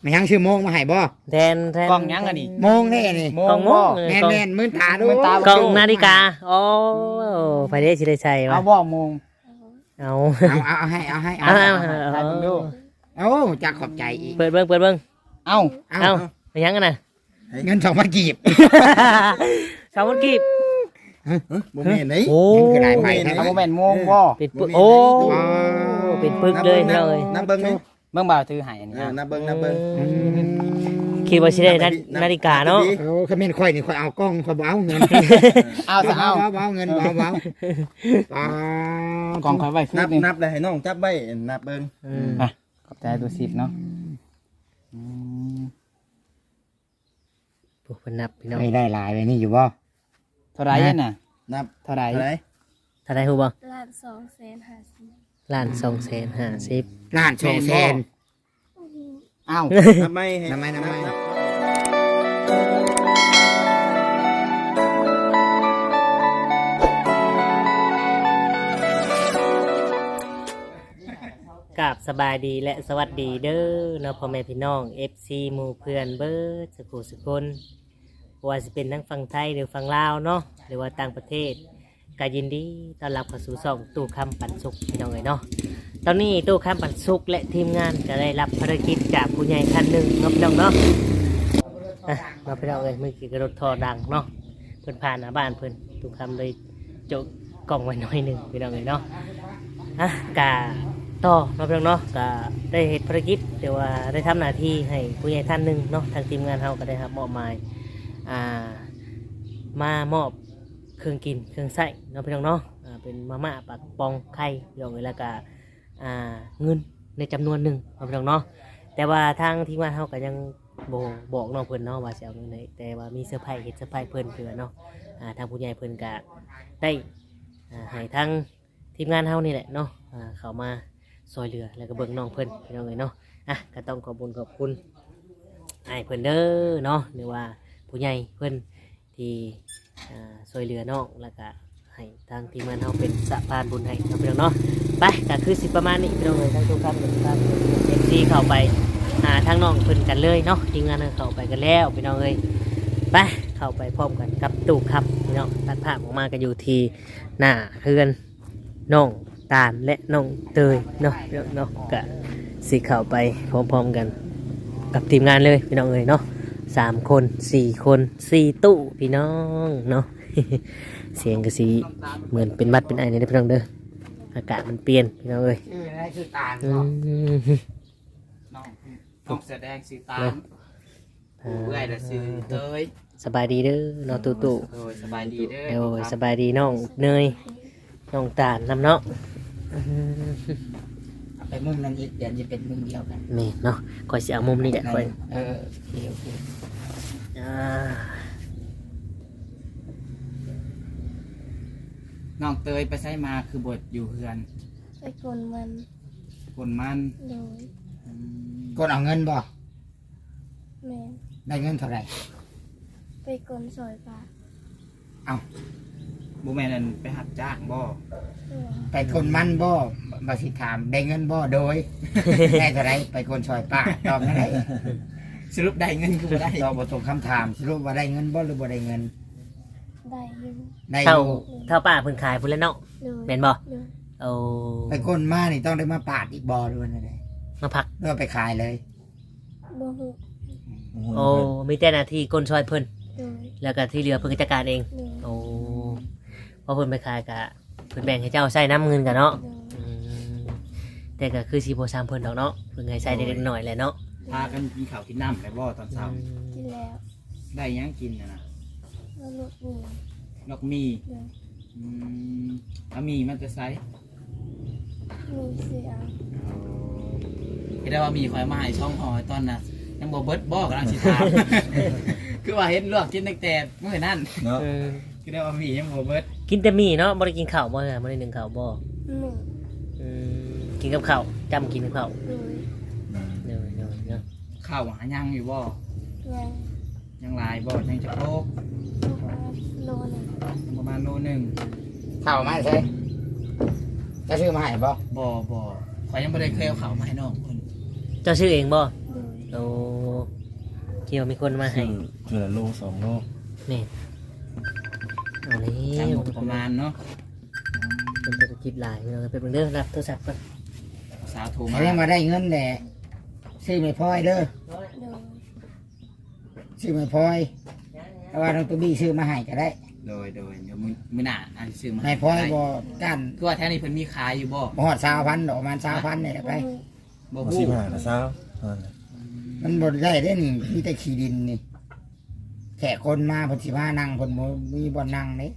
ไม่ยังชื่อโมงมาให้บ่แทนแทนกล้องยังอันนี้ โมงแน่นี่โมกล้องงโมบ่งเออแม่นกล้องแม่นมือตาดูมือตา กล้องนาฬิกาโอ้ไปได้สิได้ใช่เอาวะบ่โมงเอาเอาเอาเอาให้เอาให้เอาเอาเอาให้เอาเบิ่งดูเอาจะขอบใจอีก เปิดเบิ้งเปิดเบิ้งเอ้าเอาเอาไปยังกันน่ะ เงินสองพันกีบสามวันกีบบ่แม่นไหน โอ้มันคือหลายใบเอานะบ่แม่นโมงบ่เป็นปึกโอ้เป็นปึกเลยพี่น้องเอ้ยนับเบิ่งนี่ เบิ่งบ่าวถือให้อันนี้เออนะนับเบิ่งนับเบิ่งอืมคิดว่าสิได้นานาฬิกาเนาะโอ้ขมิ้นข่อยนี่ข่อยเอากล้องข่อยบ่เอาเงินเอาซะเอาบ่เอาเงินบ่เอาบ่เอาบ่เอากล่องค่อยไว้คืนันบนี่นับได้ให้น้องจับไว้นับเบิ่งอืมอะขอบใจดูสิบเนาะอืมพวกเพิ่นนับพี่น้องไม่ได้หลายเลยนี่อยู่บ่เท่าไหร่เนี่ยน่ะนับเท่าไหร่เท่าไหร่เท่าไหร่ฮู้บ่ล้านสองแสนห้าสิบ ล้านสองแสนห้าสิบ ล้านสองแสนเอ้านับไม่ให้นับไม่นับไม่กับสบายดีและสวัสดีเด้อเนาะพ่อแม่พี่น้อง FC หมู่เพื่อนเบิร์ดสกุสกุลว่าจะเป็นทั้งฝั่งไทยหรือฝั่งลาวเนาะหรือว่าต่างประเทศ ก็ยินดีต้อนรับเข้าสู่ช่องตู้คำปันสุขพี่น้องเลยเนาะตอนนี้ตู้คำปันสุขและทีมงานก็ได้รับภารกิจจากผู้ใหญ่ท่านหนึ่งเนาะพี่น้องเนาะอะมาพี่น้องเลยเมื่อกี้กระโดดทอดังเนาะเพิ่นผ่านหน้าบ้านเพิ่นตู้คำเลยโจกกล่องไว้หน่อยหนึ่งพี่น้องเลยเนาะอะกาต่อมาเพียงเนาะก็ได้เหตุภารกิจเดี๋ยวว่าได้ทำหน้าที่ให้ผู้ใหญ่ท่านหนึ่งเนาะทางทีมงานเราก็ได้รับมอบหมายอ่ามามอบ เครื่องกินเครื่องใส้เนาะพี่น้องเนาะอ่าเป็นมาม่าปักปองไข่ยองแล้วก็อ่าเงินในจำนวนหนึ่งเนาะพี่น้องเนาะแต่ว่าทางทีมงานเราก็ยังบบอกน้องเพิ่นเนาะว่าจะเอาเงินไหนแต่ว่ามีเซอร์ไพรส์เห็ดเซอร์ไพรส์เพิ่นเผื่อเนาะอ่าทางผู้ใหญ่เพิ่นก็ได้อ่าให้ทางทีมงานเรานี่แหละเนาะอ่าเข้ามาซอยเรือแล้วก็เบิ่งน้องเพิ่นพี่น้องเอ้ยเนาะอะก็ต้องขอบคุญขอบคุณไอ้ายเพิ่นเด้อเนาะหรือว่าผู้ใหญ่เพิ่นที่ อ่าซอยเรือน้องแล้วก็ให้ทางทีมงานเฮาเป็นสะพานบุญให้เนาะพี่น้องเนาะไปก็คือสิประมาณนี้พี่น้องเอ้ยทั้งทุกท่านทุกท่านเอฟซีเข้าไปหาทางน้องเพิ่นกันเลยเนาะทีมงานเฮาเข้าไปกันแล้วพี่น้องเอ้ยไปเข้าไปพร้อมกันกับตู่ครับพี่น้องตัดภาพออกมาก็อยู่ที่หน้าเฮือนน้องตาลและน้องเตยเนาะเนาะก็สิเข้าไปพร้อมๆกันกับทีมงานเลยพี่น้องเอ้ยเนาะ สามคนสี่คนสี่ตู้พี่น้องเนาะเสียงก็สีเหมือนเป็นบัดเป็นไอเนี่ยเด้อพี่น้องเด้ออากาศมันเปลี่ยนพี่น้องเอ้ยชื่ออะไรชื่อตาลอืบ่มน้องน้องแสดงสีตาเนาะมเพื่อยละซื้อเตยสบายดีเด้อน้องตู้ตู้โดยสบายดีเด้อเดี๋ยวสบายดีน้องเนยน้องตาลน้ำเนาะอืมเอา ไปมุมนั้นอีกเดี๋ยวจะเป็นมุมเดียวกันนี่เนาะคอยเสียมุมนี่แหละคอยเออโอเคโอเคอ่าน้องเตยไปใช้มาคือบทอยู่เฮือนไปกลมันคนมันโดยอืมกดเอาเงินบ่แม่นได้เงินเท่าไหร่ไปกลซอยปลา บุแม่นั่นไปหับจ้างบ่เออไปกดมันบ่บ่สิถามได้เงินบ่โดย ได้เท่าไหร่ไปกดซอยป้าตอบเท่าไหร่สรุปได้เงินคือบ่ได้ตอบบ่ตรงคำถามสรุปว่าได้เงินบ่หรือบ่ได้เงิน ได้อยู่ได้อเท่ายู่เท่าป้าเพิ่งขายพุ่นแล้วเนาะโดยเป็นบ่โดยเอาไปกดมานี่ต้องได้มาปาดอีกบ่หรือว่าไงมาพักหรือว่าไปขายเลยบ่ฮู้โอ้มีแต่หน้าที่ก้นซอยเพิ่นโดยแล้วก็ที่เหลือเพิ่นก็จัดการเอง โดยโอ้เพราะเพิ่นไปขายกะเพิ่นแบ่งให้เจ้าใส่น้ำเงินกันเนาะโดยอืมแต่ก็คือสีโบซามเพิ่นดอกเนาะเพิ่นให้ใส่เล็กๆหน่อยๆแหละเนาะพากันกินข้าวกินน้ำไปบ่ตอนเช้ากินแล้วได้หยังกินน่ะนะแล้วลดหมูนกมีโดยอืมเอามีมันจะใส่มีเสียงเห็นได้ว่ามีคอยมาให้ช่องหอยตอนน่ะยังบ่เบิดบ่กำลังสิถาม คือว่าเห็นลวกกินตั้งแต่เมื่อนั้นเนาะเออ คือได้ว่ามียังบ่เบิดกินแต่หมี่เนาะบ่ได้กินข้าวบ่ฮะบ่ได้นึ่งข้าวบ่หนึ่งอืมกินกับข้าวจำกินกับข้าวโดยเนาะเนาะเนาะข้าวหายังอยู่บ่ยังยังหลายบ่ยังจะโลกประมาณโลหนึ่งยังประมาณโลหนึงเข้ามาใช่จะซื้อมาให้บ่บ่บ่ข่อยยังบ่ได้เคยเอาข้าวมาให้น้องเพิ่นเจ้าชื่อเองบ่โดยโอ้คิดว่ามีคนมาให้คือเทื่อละโลสองโลแม่น เอาแล้ตามวงบประมาณเนาะเป็นธุรกิจหลายพี่น้องเป็นเรื่องรับโทรศัพท์ก่อนสาวโทรให้มาเรื่องมาได้เงินแหละซื้อไม่พลอยเด้อโดยซื้อไม่พลอยแต่ว่าน้องตัวบี้ซื้อมาให้ก็ได้โดยโดยเดี๋ยวมื้อมื้อหน้าอันซื้อมาไม่พลอยบ่ก้านคือว่าแท้นี่เพิ่นมีขายอยู่บ่บ่ฮอดสาวพันดอกประมาณสาวพันนี่แหละไปบ่เอาฮู้สิบห้าละเช้าเท่านั้นแหละมันบ่ได้ได้นี่มีแต่ขี้ดินนี่ แขกคนมาเพิ่นสิมานั่งเพิ่นบ่มีบ่นั่งเด้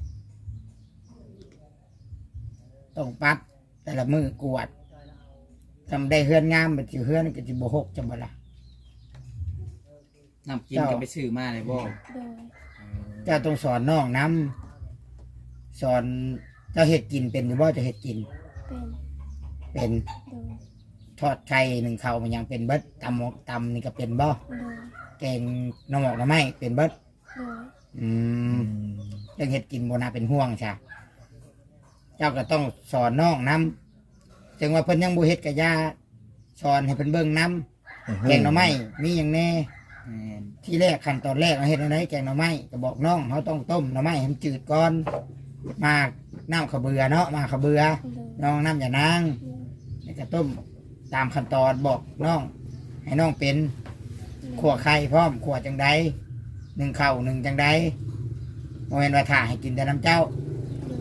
ต้องปัดแต่ละมือกวาดทำได้เฮือนงามบัดสิเฮือนก็สิบ่หกจังบ่ล่ะ น้ำกินก็ไปซื้อมาเลยบ่โดยเจ้าต้องสอนน้องนํสอนเจ้าเฮ็ดกินเป็นหรือบ่เจะเฮ็ดกินเป็นเป็นโดยทอดไข่หนึ่งข้าวมันยังเป็นเบิดตำหมกตำนี่ก็เป็นบ่โดยแกงหน้ำหมกหน้ำไม้เป็นเบิด โดยอือืมมยังเฮ็ดกินบ่น่าเป็นห่วงใช่เจ้าก็ต้องสอนน้องนํจึงว่าเพิ่นยังบ่เฮ็ดกะยาสอนให้เพิ่นเบิ่งนํแกงหน่อไม้มีหยังแน่แม่นที่แรกขั้นตอนแรกเราเฮ็ดอะไรแกงหน่อไม้ก็บอกน้องเขาต้องต้มหน่อไม้ให้มันจืดก่อนมากน้ำขาวเบือเนาะมาขาวเบือโดยน้องน้ำอย่านางโดยแล้วก็ต้มตามขั้นตอนบอกน้อง ให้น้องเป็นขัวไข่พร้อมขัวจังใด หนึ่งเข่าวหนึ่งจังใดโมเห็นว่าถ่าให้กินแต่น้ำเจ้าโดย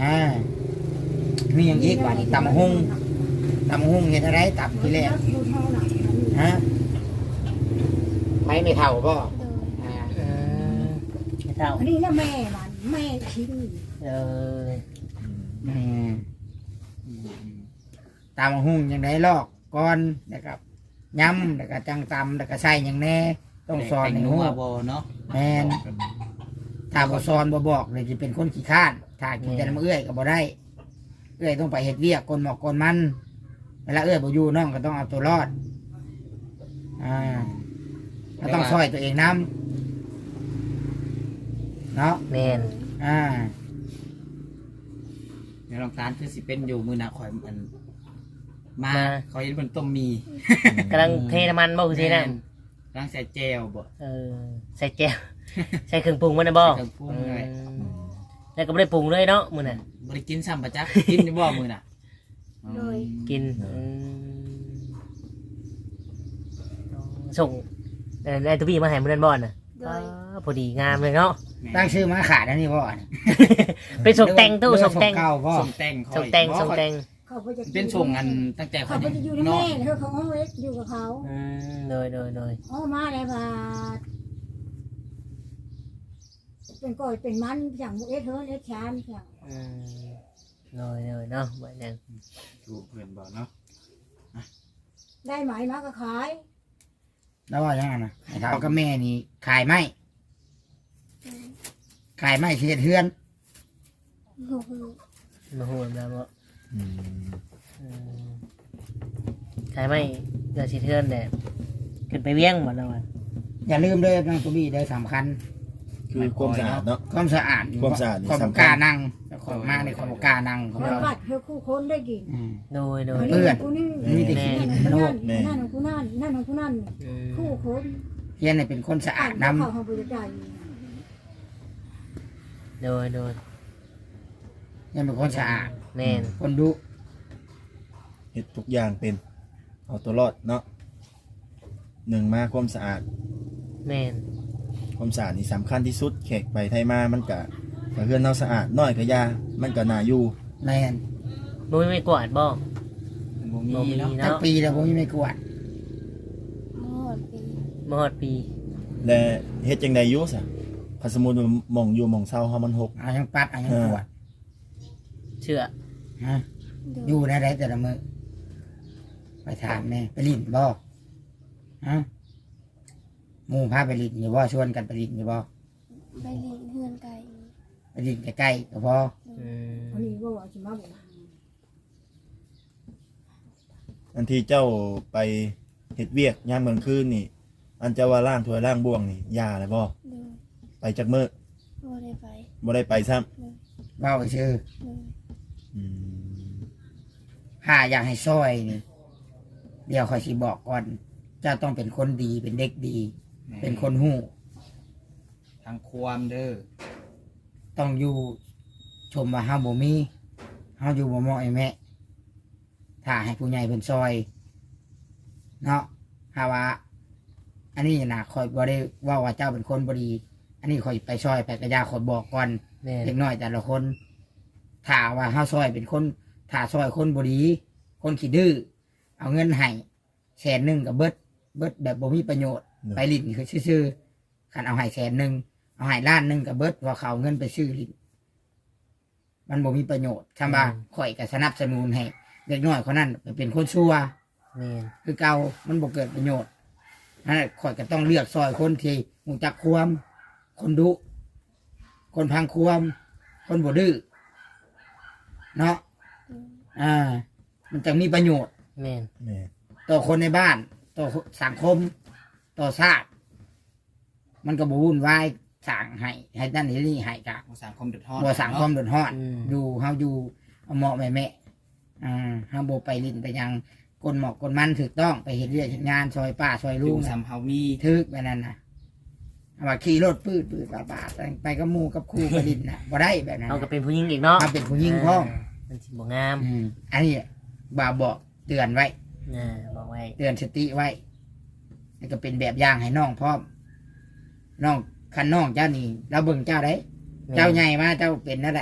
อ่ามีอย่างอีกว่านี่ตำหุ่งตำหุ่งเห็นอะไรตำที่แรกฮะไม่ไม่เท่าก็โดยอ่าเออไม่เท่าอันนี้นะแม่มันแม่ทิ้งเอออืมอืมอืมตำหุ่งอย่างไรลอกก่อนนะครับย้ำแล้วก็จังตำแล้วก็ใส่อย่างแน่ ต้องสอนแต่ในงหันัววบ่เนาะแมนถ้าบ่สอนบ่บอกเลยจะเป็นคนขี้ข้านถ้ากินแต่น้ำเอื้อยก็บ่ได้เอื้อยต้องไปเฮ็ดเวียกกลนหมอกกลนมันเวลาเอื้อยบ่อยู่น้องก็ต้องเอาตัวรอดอ่าก็ต้องช่วยตัวเองน้ำเนาะแม่นอ่าเดี๋ยวลองทานคือสิเป็นอยู่มื้อหน้าข่อยอันมาเขาเห็นเพิ่นต้มมีกำลังเทน้ำมันบ่คือสินะ แม่กำลังใส่แจวบ่ เออใส่แก้ว ใส่เครื่องปรุงมันนะบ่ใส่เครื่องปรุงเลย อืมแล้วก็ไม่ได้ปรุงเลยเนาะมื้อน่ะบ่ได้กินซ้ำปะจ๊ะกินอยู่บ่มื้อน่ะโดย กินอืมส่งเออไอ้ตัวพี่มาให้มื้อนั้นบ่น่ะโดยอ้าพอดีงามเลยเนาะ ตั้งชื่อมาขาดอันนี้บ่อนเป็นส่งแต่งตู้หรือส่ว่างแต่ง เก่าบ่ ส่งแต่งข่อยส่งแต่งบ่ส่งแต่ง เขาไปจะเป็นส่งอันตั้งแต่ข่อเขายไปจะอยู่ในเนาะแม่เขาเขาเอาไว้อยู่กับเขาอืมโดยโดยโดยเอามาแล้วบาดเป็นก้อยเป็นมันอย่างบุเอสเฮิร์นเอสชานอย่างอืมโดยโดยเนาะบ่นั่นถูกเพิ่นบ่เนาะได้ไหมมาก็ขายแล้วว่าอย่างนั้นนะไอ้เท่ากับแม่นี่ขายไม้ขายไม้เสียเทือนโดยมาฮู้แล้วบ่อืมอืม ขายไม่เดือดสิเทือนแหละขึ้นไปเวียงหมดแล้วอะอย่าลืมเด้อน้องตัวบี้เด้อสำคัญคือความสะอาดเนาะความสะอาดความสะอาดนี่ความสำคัญกล้านั่งความมากในความกล้านั่งของแล้วเราบัดเพื่อคู่คนได้กินอืมโดยโดยเพื่อนกูนี่มีแต่ขี้นั่นมันนั่โหนกนั่นของกูนั่นนั่นของกูนั่นอืมคู่คนเฮียนเนี่ยเป็นคนสะอาดเขาน้เขาไปได้โดยโดยำเฮียนเป็นคนสะอาด แม่นคนดุเฮ็ดทุกอย่างเป็น เอาตัวรอดเนาะหนึ่งมาความสะอาด แม่นความสะอาดนี่สำคัญที่สุดแขกไปไทยมามันก็ถ้าเฮือนเราสะอาดน้อยก็ยา มันก็น่าอยู่แมนมุ้ยไม่กวาดบ่ บ่บ่มีมีเนาะ ตั้งเนาะปีแล้วผมยังไม่กวาดหมดปีมอดปี และเฮ็ดจังไดอยู่ซะคันสมมุติว่าหม่องอยู่หม่องเซาเฮามันหก เอายังปัดเอายังกวาดเชื่อ ฮะโดยอยู่ได้ไรแต่ละมือไปถามแน่ไปลิ้นบ่ฮะหมู่พาไปลิ้นอยู่บ่ชวนกันไปลิ้นอยู่บ่ไปเลี้ยงเฮือนไก่ไปลิ้นใกล้ๆก็พออืมอันนี้ก็ว่าจะมาบอกอันที่เจ้าไปเฮ็ดเวียกยามกลางคืนนี่ อันเจ้าว่าล้างถ้วยล้างบ่วงนี่ยาเลยบ่โดยไปจักมื้อบ่ได้ไปบ่ได้ไปซ้ำเบ้าชื่อโดยอืม ถ้าอยากให้ซอยนี่ เดี๋ยวคอยสิบอกก่อนเจะต้องเป็นคนดีเป็นเด็กดี เป็นคนหู้ทางความเด้อต้องอยู่ชมว่าเฮาบ่มีเฮาอยู่บ่เหมาะไอ้แม่ถ้าให้ผู้ใหญ่เพิ่นซอย เนาะถ้าว่า อันนี้นะคอยบ่ได้เว่าว่าเจ้าเป็นคนบ่ดี อันนี้คอยไปซอยไปกระยาคอยบอกก่อนแม่นเล็กน้อยแต่ละคนถ้าว่าเฮาซอยเป็นคน ถ้าซอยคนบ่ดี คนขี้ดื้อเอาเงินให้แสนหนึงกับเบิดเบิดแบบบ่มีประโยชน์ ไปลิ้นคือซื่อๆคันเอาให้แสนหนึ่งเอาให้ล้านหนึ่งกับเบิดว่าเขาเอาเงินไปซื้อลิ้นมันบ่มีประโยชน์คำว่าข่อยก็สนับสนุนให้เด็กน้อยคนนั้นไปเป็นคนชั่วแม่นคือเก่ามันบ่เกิดประโยชน์นั่นแหละข่อยก็ต้องเลือกซอยคนที่หูจักความคนดุ คนพังความคนบ่ดื้อเนาะ อ่า มันจะมีประโยชน์ แม่นแม่ต่อคนในบ้าน ต่อสังคม ต่อชาติ มันก็บวุ่นวายสั่งให้ให้นั่นให้นี่ให้กะบ่สังคมเดือดร้อนบ่สั่งความเดือดร้อนอืมดูเฮาอยู่เอาเหมาะแม่แม่อ่าเฮาบ่ไปลิ้นไปยังกลหมอกกลมันถูกต้องไปเฮ็ดเรื่องเฮ็ดงานซอยป้าซอยลุลุงงน่ะซ้ำเฮามีทึกแบบนั้นน่ะเอาว่าขี่รถปืดปืดบาบาดๆไปกับหมู่กับครูไปลิ้นน่ะบ่ได้แบบนั้นเอาก็เป็นผู้หญิงอีกเนาะเอาเป็นผู้หญิงพร้อมา มันสิบ่งามอืมอันนี้บ่าบอกเตือนไว้อ่าบอกไว้เตือนสติไว้ แล้วก็เป็นแบบอย่างให้น้องพร้อมน้องคันน้องเจ้านี่เราเบิ่งเจ้าได้แม่นเจ้าใหญ่มาเจ้าเป็นอะไร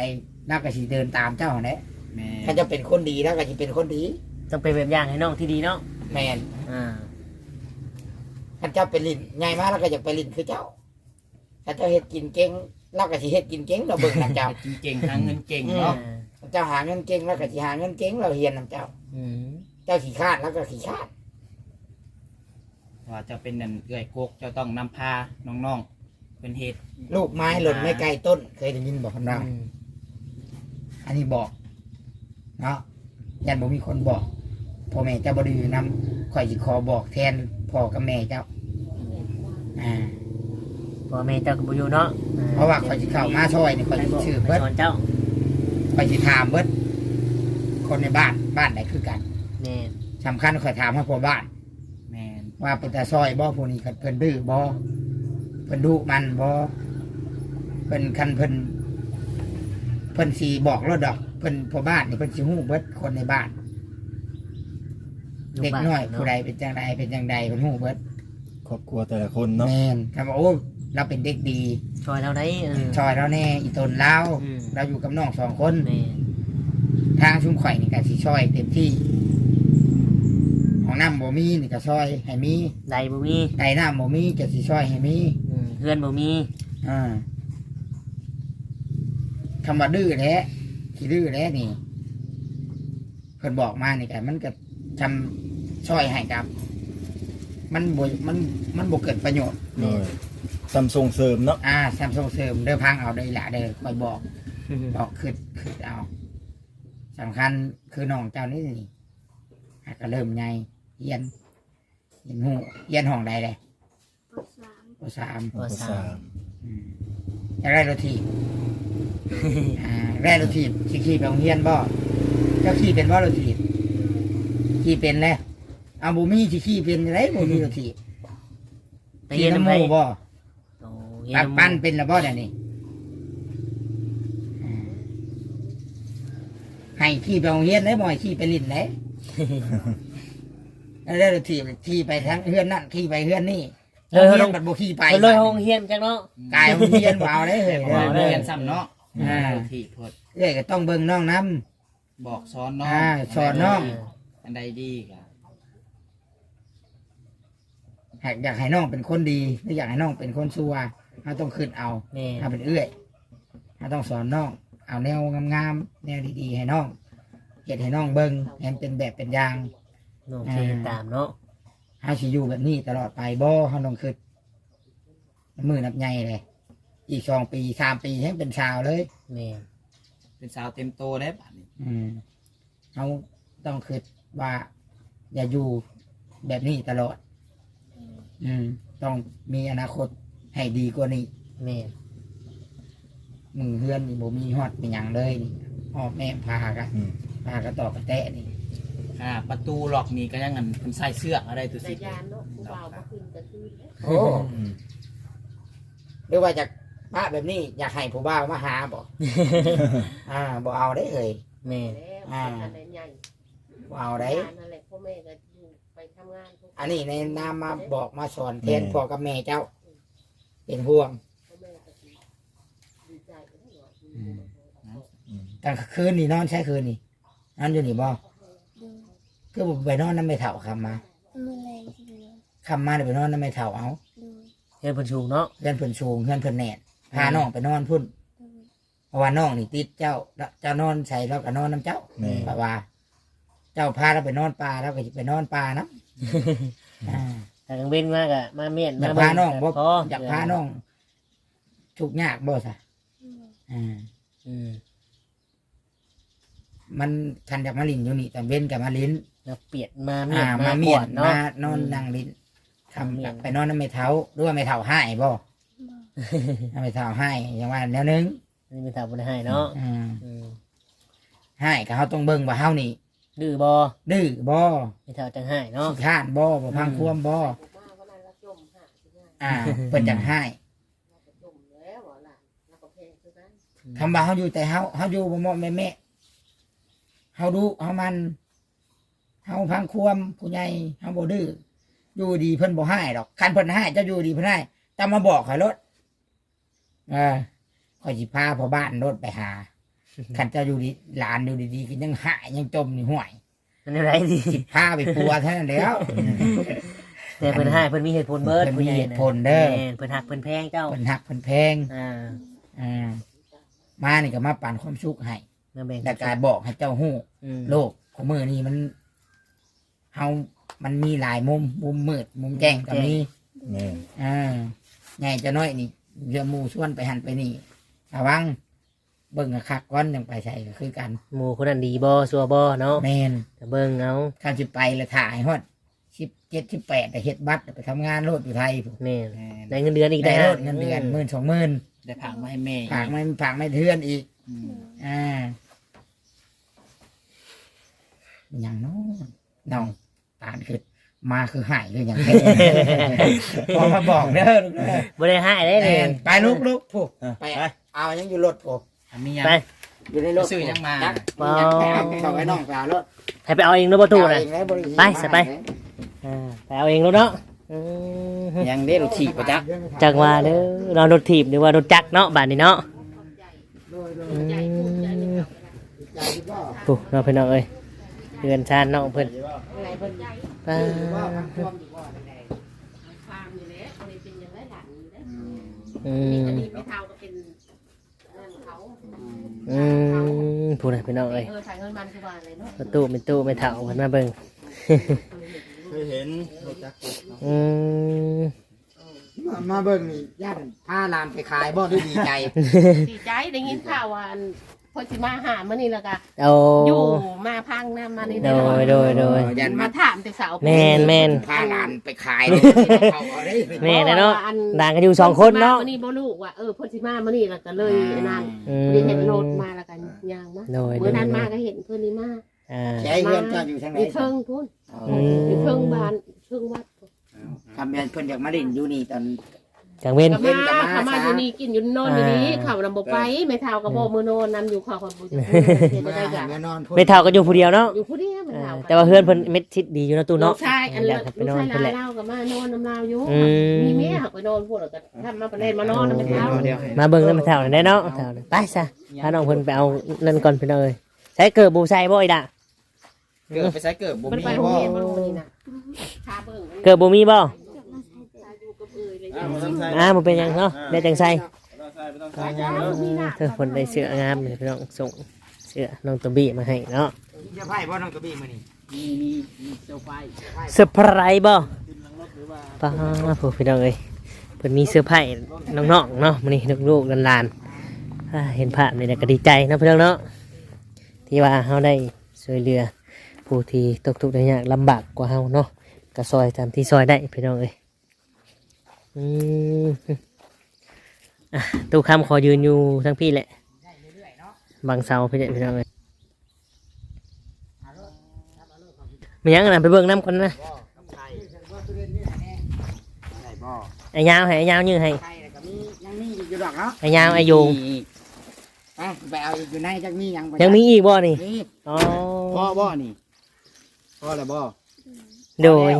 เราก็สิเดินตามเจ้าเนี่ยแม่ถ้าเจะเป็นคนดีแล้วก็สิเป็นคนดี ต้องเป็นแบบอย่างให้น้องที่ดีเนาะแมนอ่าถ้าเจ้าเป็นลิ้นใหญ่มาแล้วก็จะไปลิ้นคือเจ้าถ้าเจ้าเฮ็ดกินเก่งเราก็สิเฮ็ดกินเก่งเราเบิ่งนํเจ้ากินเก่งหาเงินเก่งอืมเนาะถ้า เจ้าหาเงินเก่งแล้วก็สิหาเงินเก่งเราเฮียนนํเจ้า อืมเจ้าขี้คร้าดแล้วก็ขี้คร้าดว่าจะเป็นนั่นเอื้อยโกกเจะต้องนำพาน้องๆเป็นเหตุ ลูกไม้หล่นไม่ไกลต้น เคยได้ยินบอกคำเราอืมอันนี้บอกเนาะยันบ่มีคนบอกพ่อแม่เจ้าบ่ไดีนำข่อยสิขอบอกแทนพ่อกับแม่เจ้าอ่าพ่อแม่เจ้าก็บ่อยู่เนาะอ่เพราะว่าข่อยสิเข้ามาช่วยนี่ข่อยสิชื่อเบิด สอนเจ้า ข่อยสิถามเบิดคนในบ้านบ้านไหนคือกันแม่นสำคัญข่อยถามให้พ่อบ้าน แม่นว่าเป็นตาซอยบ่ผู้นี้เพิ่นดื้อบ่เพิ่นดุมันบ่เพิ่นคันเพิ่นเพิ่นสิบอกเราดอกเพิ่นพ่อบ้านนี่เพิ่นสิฮู้เบิดคนในบ้าน เด็กน้อยเาะผู้ใดเป็นจังใดเป็นจังใดเพิ่นฮู้เบิดครอบครัวแต่ละคนเนาะแม่นคำว่าโอ้เราเป็นเด็กดี ช่วยเราได้เออซอยเราแน่อีตนเราอืมเราอยู่กับน้องสองคน แม่นทางชุมข่อยนี่ก็สิซอยเต็มที่ของน้ำบ่มีนี่ก็ซอยให้มีใดบ่มีไก่น้ำบ่มีก็สิซอยให้มีอืมเพื่อนบ่มีอ่าคำว่าดื้อแท้ขี้ดื้อแท้นี่เพิ่นบอกมานี่ก็มันก็จำซอยให้กับ มันบ่มันมันบ่เกิดประโยชน์ โดย ซัมซุงเสริมเนาะอ่าแซมซุงเสริมเด้อพังเอาได้ละเด้อคอยบอก บอกขึ้นขึ้นเอาสำคัญคือน้องเจ้านี่นี่หากก็เริ่มไงเยียนเยียนหูเยียนห้องใดเลยปสามปสามปสามอืมอยากได้รถถีบอ่าได้รถถีบขี่ขี่ไปโรงเรียนบ่เจ้าขี่เป็นบ่รถถีบขี่เป็นแล้วเอาบุมีที่ขี่เป็นไรบุมีรถถีบไปขี่เรียนน้ำนำหไผมูบ่โอ้ เรียปันกนำหมู่ปั้นเป็นแล้วบ่เดี๋ยวนี้อ่าให้ขี่ไปโรงเรียนได้บ่ให้ขี่ไปลิ้นได้ แล้วได้ขี่ขี่ไปทั้งเฮือนนั่นขี่ไปเฮือนนี่เลยโรงลเรียงนบัดบ่ขี่ไปไปเลยห้องเฮียนจังเนาะ กายโรงเรียนบ่เอาได้เฮ้ยบ่เอาเรีด้ยนซ้ำเนาะอ่าที่พดเอ้ยก็ต้องเบิ่งน้องน้ บอกสอนน้องอ่าสอนน้องอันใดดีก็ำหากอยากให้น้องเป็นคนดีหรืออยากให้น้องเป็นคนชั่ว เราต้องขึ้นเอาแม่ถ้าเป็นเอื้อยเราต้องสอนน้อง เอาแนวงามๆแนวดีๆให้น้องเฮ็ดให้น้องเบิ่งเห็นเป็นแบบเป็นอย่าง น้องเคยตามเนาะเฮาสิอยู่แบบนี้ตลอดไปบ่เฮาต้องคิดมือนับใหญ่เลย อีกสองปีสามปีให้เป็นชาวเลย แม่เป็นสาวเต็มโตได้ป่ะนี่อืมเขาต้องคิดว่า อย่าอยู่แบบนี้ตลอด อืม ต้องมีอนาคต ให้ดีกว่านี้แม่มือเฮือนนี่บ่มีฮอดเป็นหยังเลยนี่พ่อแม่พากะอืม พากระต่อกระแตะนี่อ่าประตูล็อกนี่ก็ยังงันเป็นใส่เสื้ออะไรตัวสิยานเนาะผู้บ่าวมาขึ้นก็โอ้หรือว่าจากพระแบบนี้อยากให้ผู้บ่าวมาหาบ่ อ่าบ่เอาได้เอ่ยแม่อ่าบ่เอาได้นั่นแหละพ่อแม่ก็อยู่ไปทำงานทุกอันนี้ในนามมาบอกมาสอนแทนพ่อกับแม่เจ้า เป็นห่วงพ่อแม่ก็ดีดีใจไปทั้งหมดแต่คืนนี่นอนใช้คืนนี่นอนอยู่นี่บ่ดูคือบ่ไปนอนน้ำไม่เท่าคำมามือแรงทีเดียวคำมาเดี๋ยวไปนอนน้ำไม่เท่าเอาดูเฮ็ดเพิ่นสูงเนาะ เพื่อนเพิ่นชูงเพื่อนเพิ่นแนดพาน้องไปนอนพุ่นดูเพราะว่าน้องนี่ติดเจ้าแล้วเจ้านอนใส่แล้วก็นอนน้ำเจ้าแม่ เพราะว่า เจ้าพาเราไปนอนป่าแล้วก็สิไปนอนป่านะ อ่า แต่กลางเว้นมากอะมาเมียนอยากเบิ่พาน้องบ่พออยากพาน้องทุกข์ยากบ่ซะอ่าอืมมันคันอยากมาลินอยู่นี่แต่เว้นกับมาลินแล้วเปียดมาเมียอ่านมามาเมีเมียยนนเนาะมานอนนั่งลินคำกลับไปนอนน้ำไม่เท้าหรือว่าไม่เท้าให้บ่น้ำไม่เท้าให้อย่างว่าแนวนึงนี่มีถามบ่ได้ให้เนาะอืม อืม ให้ก็เขาต้องเบิ่งว่าเฮานี่ ดื้อบ่ดื้อบ่มีเท่าจังให้เนาะขี้ข้านบ่บ่พังควมบ่มาวันนั้นเราจมหาที่งานอ่าเพิ่นจังให้เราก็จมแล้วว่าล่ะเราก็แพงคือกันคำว่าเฮาอยู่แต่เฮาเฮาอยู่บ่เหมาะแม่แม่เฮาดูเฮามันเฮาพังควมผู้ใหญ่เฮาบ่ดื้ออยู่ดีเพิ่นบ่ให้ดอกคันเพิ่นให้เจ้าอยู่ดีเพิ่นให้จะมาบอกข่อยรถเออข่อยสิพาพ่อบ้านรถไปหา คันเจ้าอยู่ดีหลานอยู่ดีๆก็ยังหายยังจมนี่ห่วยมันอะไรดีสิพาไปปัวเท่านั้นแล้ว แต่เพิ่นให้เพิ่นมีเหตุผลเบิดเพิ่นมีผู้ใญ่เหตุผลเด้อ แม่นเพิ่นหักเพิ่นแพงเจ้าเพิ่นหักเพิ่นแพงอ่าอ่ามานี่ก็มาปั่นความสุขให้มาแบ่งแต่การบอกให้เจ้าฮู้ อืม โลกของมือนี่มันเฮามันมีหลายมุม มุมมืด มุมแจ้งก็มีแม่อ่าใหญ่จะน้อยนี่เรือหมูส่วนไปหันไปนี่ระวัง เบิ่งคักก้อนยังไปใช่ก็คือกันหมู่คนนั้นดีบ่ซัวบ่เนาะแมนแต่เบิ่งเอาข้าสิไปและถ่ายฮอดสิบเจ็ดสิบแปดแต่เฮ็ดบัตรไปทำงานโลดอยู่ไทยพู้นแม่นแม่นได้เงินเดือนอีกได้ได้โลดเงินเดือนหมื่นสองหมื่นได้ผักมาให้แม่ฝากไม่ฝากไม่เทือนอีกอืมอ่าอย่างน้องน้องตาลคือมาคือหายเลยอย่างแท้ พอมาบอกเด้อลูกเด้อบ่ได้ให้ได้เลยแม่นไปลูกลูกผูกอะไปไป เอายังอยู่รถผูก อะมียังไป อยู่ในรถซื้อยังมาจักมียังไปเอาเขาไว้น้องไปเอารถให้ไปเอาเองเนาะประตูเอาน่ะเองเลยบริษัทไปสิไป อ่าไปเอาเองแล้วเนาะอืมยังได้รถถีบประจักจักว่าเด้อเรารถถีบหรือว่ารถจักรเนาะบ้านนี้เนาะอืมปุ๊เราเพิ่นเอาเอ้ยเดือนชานเนาะเพิ่นอะไรเพิ่นใจป้าฟางอยู่แล้วคนนี้เป็นอย่างไรหลานอยู่แล้วอืนี่มอันนี้ไม่เท่าก็เป็นเงินเขา อืมพูดนะพี่น้องเอ้ยเออถ่ายเงินมันคือว่าอะไรเนาะประตูเป็นตู้ไม่เท่าเพิ่นมาเบิ่ง เคยเห็นรถจักรอืมมามาเบิ่งนี่ย่านผ้าลามไปขายบ่ด้วยดีใจดีใจได้ยินข่าวว่าอันเพอสิมาหามื้อนี้แล้วก็เอาอยู่มาพังนะมานี่โดยโดยโดย ยันมามาถามแต่สาวแม่นแม่นผ้าลามไปขายเลยเขาเอาได้แม่นะเนาะด่างกันอยู่สองคนเนาะมื้อนี้บ่ลูกว่าเออเพิ่นสิมามื้อนี้แล้วก็เลยนั่นอืมได้เห็นรถมาแล้วกันย่างมาโดย เมื่อนั้นมาก็เห็นเพิ่นนี่มาอ่า ใช้เงินก็อยู่ทางไหนอยู่เทิงพุ่นอืม อยู่เทิงบ้านเทิงวัดทำเป็นเพิ่นอยากมาเล่นอยู่นี่ตอน จังเว้นก็เพิ่นก็มามาเขามาซะอยู่นี่กินอยู่นอนอยู่นี่อ่า เขานำบ่ไปไม่เท่ากับบ่มือนอนนำอยู่เขาคนบ่จะเห็นมาได้หาจ้ะเงินนอนพุ่น ไม่เท่าก็อยู่ผู้เดียวเนาะอยู่ผู้เดียวไม่อ่าเท่าแต่ว่าเพื่อนเพิ่นเม็ดชิดดีอยู่นะตู้ลูเนาะกชายอันอลูยากให้ไปกนอนชายเพิ่นแหละลาวก็มานอนน้ำลาวอยู่อืมมีเมียเขาไปนอนพูดแล้วก็ทำมาไปเล่นมานอนน้ำไม่เท่าเดียวให้มาเบิ่งแล้วมาเท่าได้เนาะเท่าได้ไปซะพาน้องเพิ่นไปเอานั่นก่อนพี่น้องเอ้ยใช้เกิดบูใส่บ่อีด่าเกิดไปใช้เกิดบ่มันมีไปโรงบ่เรียนบ่โรงเรียนน่ะพาเบิ่งเกิดบูมีบ่ อยู่กับเอ่ยเลยอ่าบ่ต้องใส่อ่าบ่เป็นหยังเนาะได้จังใส่บ่ต้องใส่บ่ต้องใส่เธอคนได้เสื้องามเลยพี่น้องส่งเสื้อน้องตัวบี้มาให้เนาะจะไพ่บ่น้องกระบี่มื้อนี้มีมีมีเซลไฟเซอร์ไพรส์บ่ป้าผู้พี่น้องเอ้ยเพิ่นมีเสื้อร์ไผ่น้องๆเนาะมื้อนี้ลูกๆหลานๆอ่าเห็นภาพนี่แล้วก็ดีใจเนาะพี่น้องเนาะที่ว่าเฮาได้ช่วยเหลือผู้ที่ตกทุกข์ได้ยากลำบากกว่าเฮาเนาะก็ซอยตามที่ซอยได้พี่น้องเอ้ยอืมอะ ตู้คำขอยืนอยู่ทั้งพี่แหละบางเสาพี่เด็พี่น้องเอ้ยมีหยังนะไปเบิ่งน้ำคนนะบ่ไอ้ยาวให้ไอ้ยาวยื้อให้ไข่แล้วก็มียังมีอีกอยู่ดอกเนาะไอ้ยาวไอ้โยงไปไปเอาอีกอยู่ในจักมียังบ่ยังมีอีกบ่นี่นี่อ๋อพ่อบ่นี่พ่อแล้วบ่ โดย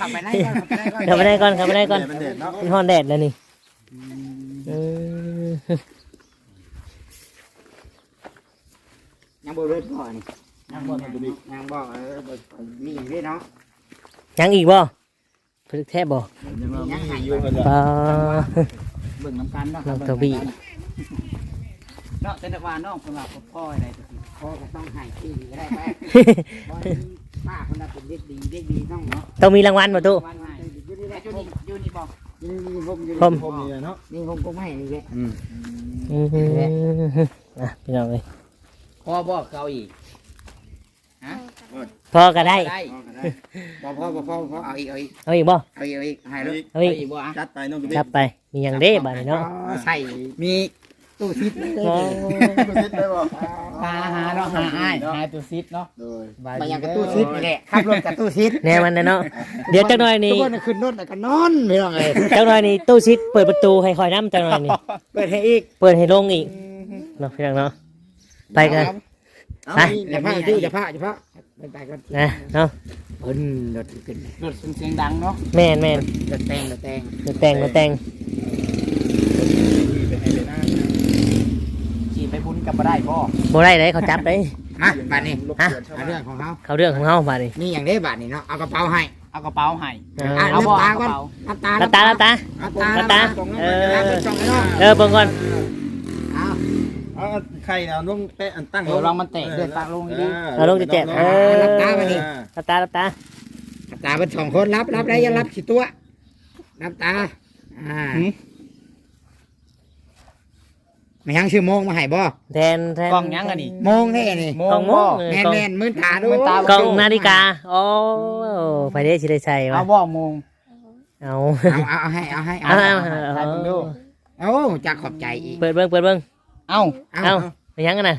ขับไปได้ก่อนขับไปได้ก่อนขับไปได้ก่อนขับไปได้ก่อนมันเด็ดเนาะมันฮ้อนแดดแล้วนี่อืมยังบ่เลิศบ่นี่ยังบ่ทันได้ยังบ่เออบ่มีอย่างนี้เนาะยังอีกบ่พลึกแทบบ่ยังว่ามีอยู่เพิ่นปว่าลาเบิ่งน้ำกันเนาะน้องตัวบี้เนาะแต่ว่าน้องเพิ่นว่าพ่ออะไรตัวนี้พ่อก็ต้องให้ที่ก็ได้ไปบ่ ป้าคนน่ะเป็นเด็กดีเด็กดีต้องเนาะต้องมีรางวัลบ่ตู้วันให้อยู่นี่แหละอยู่อยู่นี่นี่อยู่นี่บ่อยู่นี่ผมอยู่ผมผมนี่แหละเนาะนี่ผมก็ไม่ให้นี่แหละอืมอืมอะพี่น้องเอ้ยพ่อบ่เก่าอีกพอก็ได้ ได้บ่พอบ่พอบ่พอเอาอีกเอาอีกเอาอีกบ่เอาอีกเอาอีกให้เลยเอาอีกอีกบ่อะจัดไปน้องตุ๊กจับไป มีอย่างเด้บ่นี่เนาะ ใส่มี ตู้ทิพย์เลยอ๋อตุ๊กเซ็ตได้บ่หาหาเนาะหาอ้ายหาตัวซิดเนาะโดยมาอย่างกับตู้ทิพย์นี่แหละขับรถกับตู้ทิพย์แน่มันนะเนาะเดี๋ยวจักหน่อยทุนี่กคนขึ้นรถแล้วก็นอนไม่ต้องเลยจักหน่อยนี่ตู้ซิดเปิดประตูให้คอยน้ำจักหน่อยนี่เปิดให้อีกเปิดให้ลงอีกเนาะพี่น้องเนาะไปกันไปอย่าพลาดอย่าพลาดอย่าพลาดไปไปกันนะเนาะเพิ่นรถขึ้นรถเสียงดังเนาะแม่นแม่นรถแต่งรถแต่งมาแต่งมาแต่ง ไปให้ไปหน้า ขี่ไป บุญกับบ่ได้บ่บ่ได้เลยเขาจับเลย มาบาทนี้รบกวนชาวเอาบ้าเรื่อนงของเขาเขาเรื่องของเขาบาดนี้นี่อย่างนี้บาทนี้เนาะเอากระเป๋าให้เอากระเป๋าให้เอออะเอาบ่ตาเอากก่อนระเป๋ารับตารับตารับตา รับตารับตาเอเอออเป็นช่องให้เนาะเออเบิ่งก่อนเอาเอาไข่เอาลงแปะอันตั้งเดี๋ยวลองมันเตะเดือดตาลงดีเอาลงจะแจกเออรับตามาดิรับตารับตารับตาเป็นสองคนรับรับได้อยังรับสิตัวรับตาอ่า ไม่ยังชื่อโมงมาให้บ่แทนแทนกล้องยังอันนี้ โมงนี่นี่โมกล้องงโมบ่งเออแม่นกล้องแม่นมือตาดูมือตา กล้องนาฬิกาโอ้ไปได้สิได้ใส่เอาวะบ่โมงเอาเอาเอาเอาให้เอาให้เอาเอาเอาเอาถ่ายเบิ่งดูเอาจะขอบใจอีกเปิดเบิ่งเปิดเบิ่งเอ้าเอาเอาไปยังกันน่ะ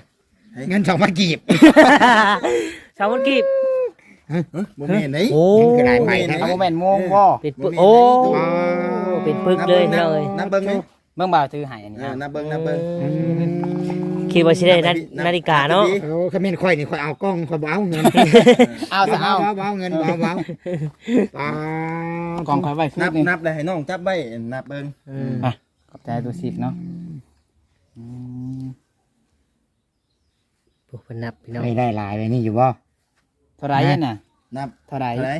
เงินสองพันกีบสาวมันกีบบ่แม่นไหน โอ้มันคือหลายใบแท้เอาบ่แม่นโมงบ่เป็นปึกโอ้เป็นปึกเลยพี่น้องเอ้ยนับเบิ่งไหม เบิ่งบ่าวถือให้อันนี้เออนับเบิ่งนับเบิ่งคิดว่าสิได้นานาฬิกาเนาะโอ้ขมิ้นค่อยนี่ค่อยเอากล้องค่อยบ่เอาเงินเอาซะเอาเบาๆเงินเบาๆเบาๆกล่องคอยไว้นันับบนับเลยให้น้องจับไว้นับเบิ่งอืมขอบใจตัวซิดเนาะอืมพวกเพิ่นนับพี่น้องไม่ได้หลายเลยนี่อยู่บ่เท่าไหร่เนี่ยน่ะนับเท่าไหร่เท่าไหร่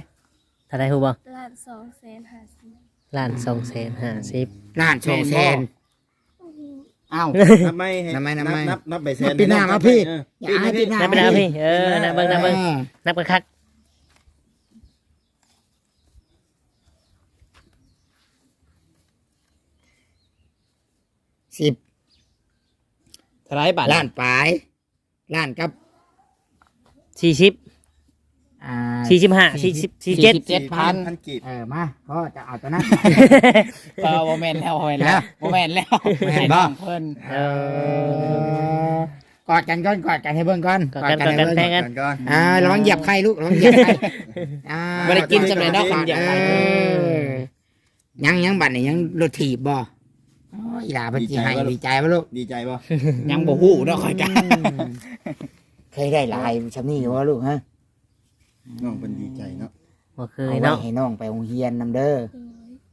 ถ้าได้ฮู้บ่ล้านสองแสนห้าสิบ ล้านสองแสนห้าสิบ ล้านสองแสนเอ้านับไม่ให้นับไม่นับไม่นับนับใบแสนปีหน้ามาพี่เอออย่าให้ปีหน้า นับไปนับพี่ เออ นับเบิ่งนับเบิ่งนับกันคักสิบเท่าไหร่บาทล้านปลายล้านกับสี่สิบอ่า สี่สิบห้าสี่สิบสี่เจ็ดเจ็ดพัน พันกีบเออมาพ่อจะเอาตัวนั้นเปล่าบ่แม่นแล้วบ่แม่นแล้วบ่แม่นแล้วแม่นบ่ ให้น้องเพิ่นเออกอดกันก่อนกอดกันให้เบิ่งก่อนกอดกันกอดกันให้แทเบิ่งกันก่อน อ่าระวังเหยียบไข่ลูกระวังเหยียบไข่อ่าบ่ได้กินจำเลยเนาะคนเหยียบไข่เออยังยังบัดนี่ยังรถถีบบ่โอ้ยหลาเพิ่นสิให้ดีใจบ่ลูกดีใจบ่ยังบ่ฮู้เนาะข่อยกัน เคยได้หลายชำนี้อยู่บ่ลูกฮะ น้องเป็นดีใจเนาะบ่เคเอายไว้เนาะให้น้องไปโรงเรียนนำเด้อ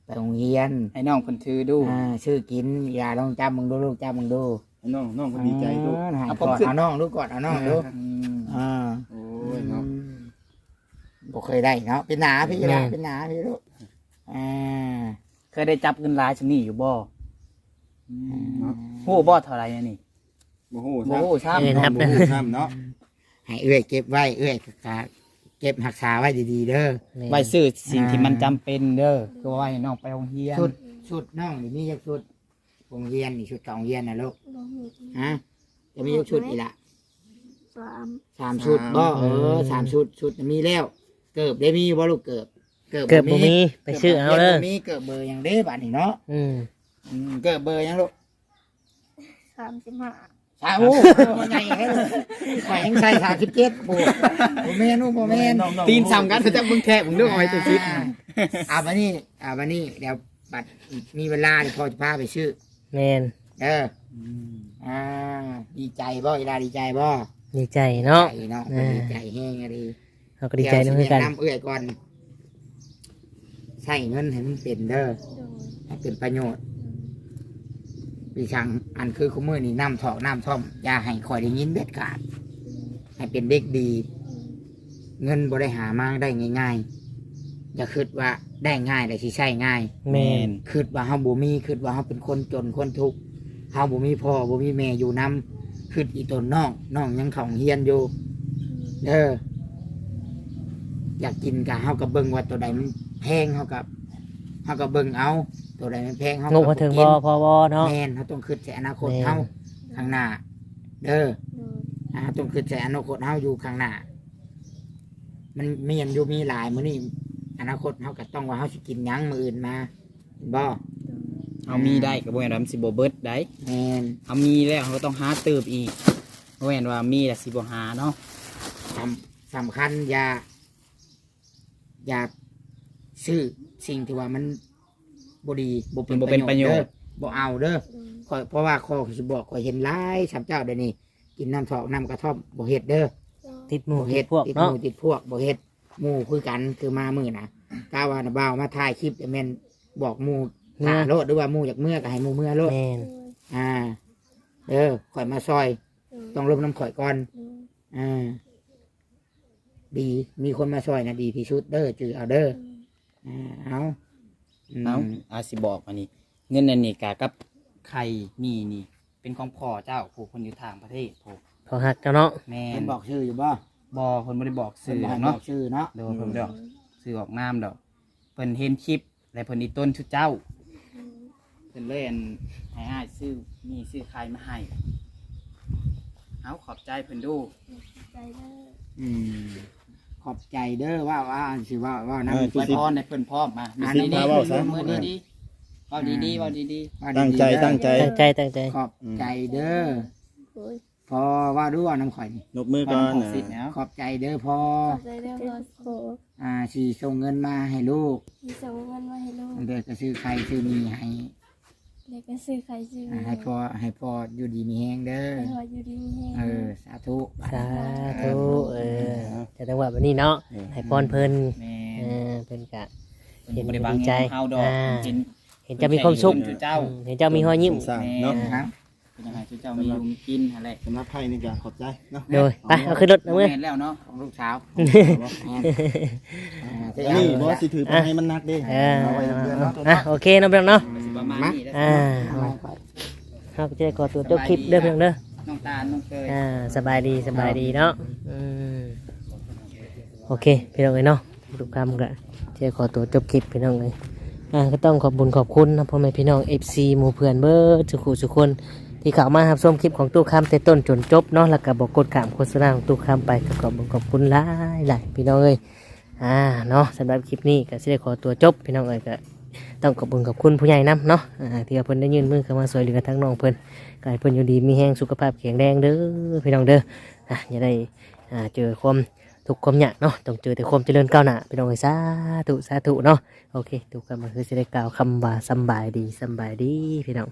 โดยไปโรงเรียนให้น้องเพิ่นถือดู อ่าชื่อกินอย่าลองจับมึงดูลูกจับมึงดูให้น้องน้องเป็นดีใจลูกอ่าให้เอากผมอดขึ้น เอาน้องลูกกอดเอาน้องดูอืมอ่าโอ้ยเนาะบ่เคยได้เนาะเป็นหนาพี่อืละมเป็นหนาพี่ลูกอ่าเคยได้จับเงินหลายชำนี้อยู่บ่ฮู้บ่เท่าไหร่อันนี่บ่ฮู้บ่ซ้ำฮู้ครับเออนับบ่นะฮู้ซ้ำเนาะให้เอื้อยเก็บไว้เอื้อยกะ เก็บรักษาไว้ดีๆเด้อไว้ซื้อสิ่งที่มันจำเป็นเด้อคือว่าให้น้องไปโรงเรียนชุดชุดน้องนี่มีจักชุดโรงเรียนนี่ชุดของโรงเรียนนะลูกบ่มีฮะจะมีจักชุดอีกละสามสามชุดบ่เออสามชุดชุดน่ะมีแล้ว เกิบได้มีบ่ลูกเกิบเกิดบ่มีไปซื้อเอาเด้อมีเกิบเบอร์หยังเด้บัดนี้เนาะอืมอืมเกิบเบอร์หยังลูกสามสิบห้า สามโอ้มันใหญ่แค่เลยข่อยยังใส่สามสิบเจ็ดปูบ่แม่นลูกบ่แม่นตีนซ้ำกันเขาจะมึงแทะมึงเรื่องเอาไว้ตัวซิดอ่าอ่าบันนี้อ่าบันนี้เดี๋ยวบัดมีเวลาที่พอจะพาไปซื้อแมนเด้ออ่าดีใจบ่เวลาดีใจบ่ดีใจเนาะใจเนาะอ่าดีใจแห้งอะดีเราก็ดีใจน้ำกันน้ำเอื้อยก่อนใช้เงินให้มันเป็นเด้อโดยให้เป็นประโยชน์ ปีชังอันคือคุมือนี่น้ำถอกน้ำท่อมอย่าให้คอยได้ยินเด็ดขาด ให้เป็นเด็กดี เงินบริหามาได้ง่าย ๆ อย่าคิดว่าได้ง่ายแต่ที่ใช่ง่ายแมนคิดว่าเฮาบ่มีคิดว่าเฮาเป็นคนจนคนทุกข์เฮาบ่มีพ่อบ่มีแม่อยู่นํคิดอีตนน้องน้องยังของเฮียนอยู่เด้ออยากกินกับเฮากับเบิ่งว่าตัวใดมันแพงเฮากับ เฮากับเบิ่งเอา ตัวใดมันแพงเฮางงพอถึงบอพอบอเนาะ แม่นเฮาต้องคิดใส่อนาคตแม่น เฮาข้างหน้า เด้อโดยอ่าต้องคิดใส่อนาคตเฮาอยู่ข้างหน้า มันมีอันอยู่มีหลายมื้อนี้อนาคตเฮาก็ต้องว่าเฮาสิกินหยังมื้ออื่นมาเห็นบ่เอามีได้ก็บ่แม่นว่ามันสิบ่เบิดได้แม่นเอามีแล้วเขาก็ต้องหาเติบอีกบ่แม่นว่ามีแต่สิบ่หาเนาะสำสำคัญอย่าอย่า ซื้อสิ่งที่ว่ามันบ่ดีบ่มันบ่เป็นประโยชน์ เด้อบ่เอาเด้อโดยข้อยเพราะว่าข้อยสิบอกข้อยเห็นหลายสามเจ้าเดี๋ยวนี้กินน้ำทอกน้ำกระท่อมบ่เฮ็ดเด้อ ติดหมู่บ่ติเฮ็ดดพวกติดหเนาะมู่ติดพวกบ่เฮ็ดหมู่คือกันคือมามื้อน่ะกาว่าน่ะบ่าวมาถ่ายคลิปแต่แม่นบอกหมู่ถ่าโลดหรือว่าหมู่อยากเมื่อก็ให้หมู่เมื่อโลดแมนโดยอ่าเด้อข่อยมาซอยโดยต้องลบน้ำข่อยก่อนโดยอ่าดีมีคนมาซอยนะดีที่สุดเด้อจือเอาเด้อ อ่าเอาอืมเอาอาสิบอกอันนี้เงินอันนี้กะกับไข่มีนี่ เป็นของพ่อเจ้าผู้คนอยู่ทางประเทศผู้พอหักเจ้าเนาะแม่เห็นนบอกชื่ออยู่บ่บ่คนบ่ได้บอกเพิ่สื่นอบอกบเนาะอกชื่อเนาะโดยเพิ่นบ่ได้ออกสื่อออกนามดอกเพิ่นเห็นคลิปและเพิ่นอีต้นชุดเจ้าเพิ่นเลยอันให้อ้ายซื้อมีซื้อไข่มาให้เอาขอบใจเพิ่นดู ใจเด้ออืม ขอบใจเด้อว่าว่าสิว่าว่าเออน้ำไว้พรให้เพิ่นพร้อมมาอันดีนี้ดีเว้าซะ มือดีดีเว้าดีดีเว้าดีดีว่าตั้งใจดีๆเด้อตั้งใจ ตั้งใจตั้งใจ ขอบใจเด้อโดยพอว่ารู้ว่าน้ำข่อยนี่นบมือๆก่อนขอนะสิทธิ์แล้วขอบใจเด้อพอขอบใจเด้อพอโคอ่าสีส่งเงินมาให้ลูกที่ส่งเงินมาให้ลูก เด็กก็ซื้อไข่ซื้อมีให้ เด็กก็ซื้อไข่ซื้ออ่าให้พอให้พออยู่ดีมีแห้งเด้อ ให้พออยู่ดีมีแห้งเออ สาธุสาธุเออจะจังหวะแบบนี้เนาะให้พรเพิ่นแม่เออเป็นกะเพิ่นบ่ได้บางเงินเฮาดอกอ่า เป็นเห็นเจ้ามีความสุขเพิ่นแค่อยู่เจ้าอืมเห็นเจ้ามีห้อยยิ้มสร้างเนาะครับเป็นยังไงชุดเจ้ามีอยู่มีกินอะไรสำหรับไพ่นี่ก็ขอบใจเนาะ โดยไปเอาขึ้นรถเอาเมื่อแม่นแล้วเนาะของลูกสาวอ่าอันนี้บอสสิถือไปให้มันนักเด้เออเอาไว้เดือนเนาะ อะโอเคน้องเพียงเนาะก็สิ ประมาณนี้แหละอ่าเอามาก่อนเราก็จะได้ขอตัวจบคลิปเด้อเพียงเด้อน้องตาลน้องเตยอ่าสบายดีสบายดีเนาะอืมโอเคพี่น้องเอ้ยเนาะทุกคำก็จะขอตัวจบคลิปพี่น้องเลยอ่าก็ต้องขอบบุญขอบคุณนะพ่อแม่พี่น้อง FC หมู่เพื่อนเบิร์ดสุขุสุคน ที่เข้ามารับชมคลิปของตู้คำแต่ต้นจนจบเนาะแล้วก็บอกกดขามโฆษณาของตู้คำไปก็ขอบคุณขอบคุณหลายหลายพี่น้องเอ้ยอ่าเนาะสำหรับคลิปนี้ก็สิได้ขอตัวจบพี่น้องเอ้ยก็ ต้องขอบคุณขอบคุณผู้ใหญ่นํเนาะที่ว่าเพิ่นได้ยื่นมือเข้ามาสวยเหลือทั้งน้องเพิ่นกายเพิ่นอยู่ดีมีแห้งสุขภาพแข็งแรงเด้อพี่น้องเด้ออะอย่าได้อ่าเจอความทุกข์ความยากเนาะต้องเจอแต่ความเจริญก้าวหน้าพี่น้องเอ้ยสาธุสาธุเนาะโอเคทุกคำก็คือสิได้กล่าวคำว่าสบายดีสบายดีพี่น้อง